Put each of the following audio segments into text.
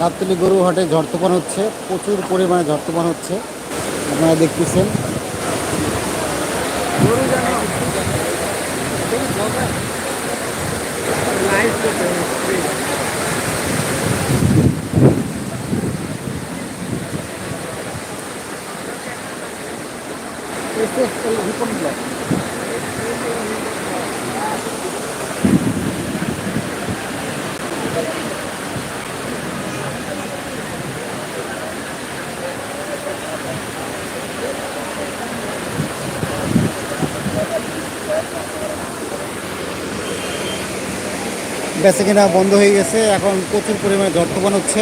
গাবতলি গরু হাটে ঝড় হচ্ছে প্রচুর পরিমাণে ঝড় হচ্ছে। আপনারা দেখতেছেন। বেচে কিনা বন্ধ হয়ে গেছে। এখন প্রচুর পরিমাণে তুফান হচ্ছে।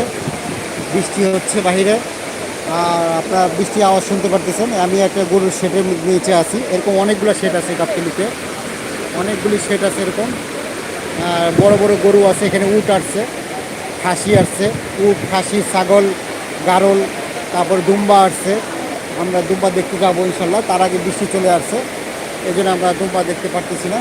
বৃষ্টি হচ্ছে বাহিরে। আর আপনার বৃষ্টি আওয়াজ শুনতে পারতেছেন। আমি একটা গরুর শেডের নিচে আছি। এরকম অনেকগুলো শেড আছে গাবতলিতে। অনেকগুলি শেড আছে এরকম। আর বড় বড় গরু আছে। এখানে উট আসছে, খাসি আসছে। উট, খাসি, ছাগল, গারল, তারপর দুম্বা আসছে। আমরা দুম্বা দেখতে যাব ইনশাল্লাহ। তার আগে বৃষ্টি চলে আসছে। এই জন্য আমরা দুম্বা দেখতে পারতেছি না।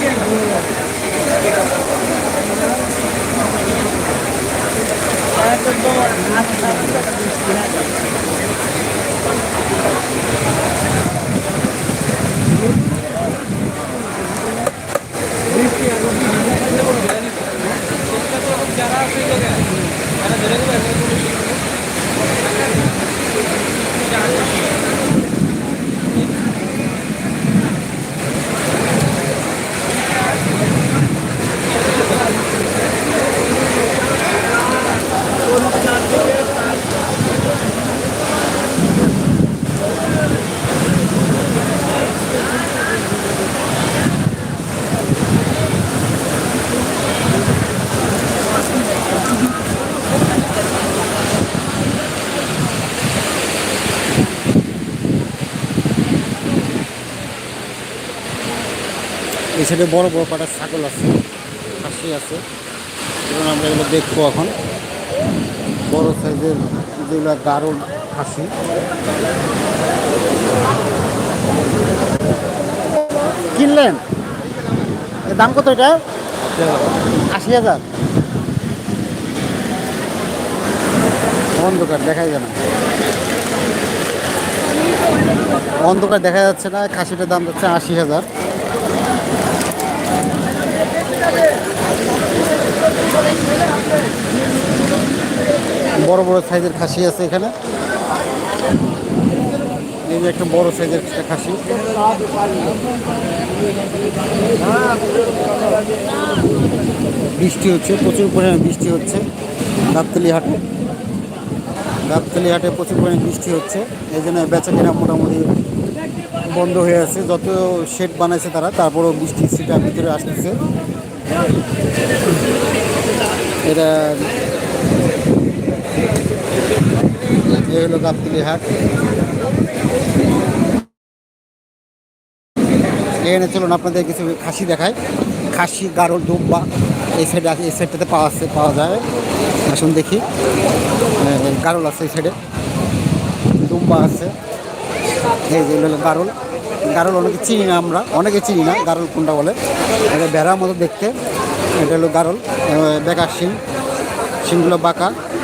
এই সাইডে বড় বড় পাটার ছাগল আছে, খাসি আছে। এবং আমরা এগুলো দেখব এখন। বড় সাইজের যেগুলো গারুল খাসি। কিনলেন? দাম কত এটা? আশি হাজার। অন্ধকার, দেখাই না। অন্ধকার দেখা যাচ্ছে না, খাসিটার দাম যাচ্ছে আশি হাজার। বড় বড় সাইজের খাসি আছে এখানে। এই যে একটা বড় সাইজের একটা খাসি। বৃষ্টি হচ্ছে, প্রচুর পরিমাণে বৃষ্টি হচ্ছে গাবতলি হাটে। গাবতলি হাটে প্রচুর পরিমাণে বৃষ্টি হচ্ছে, এই জন্য বেচা কেনা মোটামুটি বন্ধ হয়ে আছে। যত শেড বানাইছে তারা, তারপরও বৃষ্টি সেটা ভিতরে আসতেছে। এটা এ হলো গাবতলি হাট এখানে চলুন আপনাদের কিছু খাসি দেখায় খাসি গারল দুব্বা এই সাইডে আছে এই সাইডটাতে পাওয়া আছে পাওয়া যায় আসুন দেখি গারল আছে এই সাইডে দুম্বা আছে এই যে গারল গারল অনেকে চিনি না আমরা অনেকে চিনি না গারল কোনটা বলে এটা বেড়ার মতো দেখতে এটা হলো গারল বেকার শিং শিংগুলো বাঁকা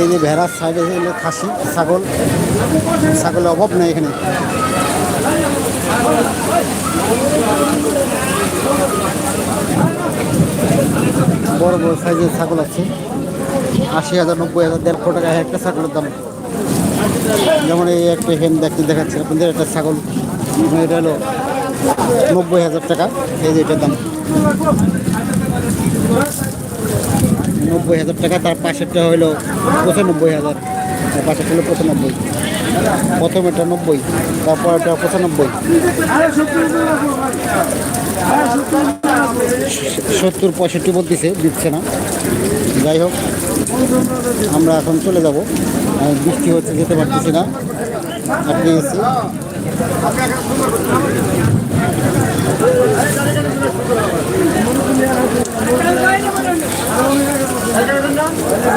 এই যে ভেড়ার সাইডে হলো খাসি, ছাগল, ছাগলের অভাব নেই এখানে। বড় বড় সাইজের ছাগল আছে। আশি হাজার, নব্বই হাজার দেড় টাকা একটা ছাগলের দাম। যেমন এই একটা এখানে দেখতে দেখাচ্ছে, আপনাদের একটা ছাগল, এটা হলো নব্বই হাজার টাকা, এই যে এটার দাম। নব্বই হাজার টাকা, তার পাশেরটা হলো পঁচানব্বই হাজার। তার পাশেরটা হলো পঁচানব্বই। প্রথমেরটা নব্বই তারপরটা পঁচানব্বই। সত্তর পঁয়ষট্টি বলতেছে, দিচ্ছে না। যাই হোক, আমরা এখন চলে যাব। বৃষ্টি হচ্ছে, যেতে পারতেছি না। আপনি এসে I don't know.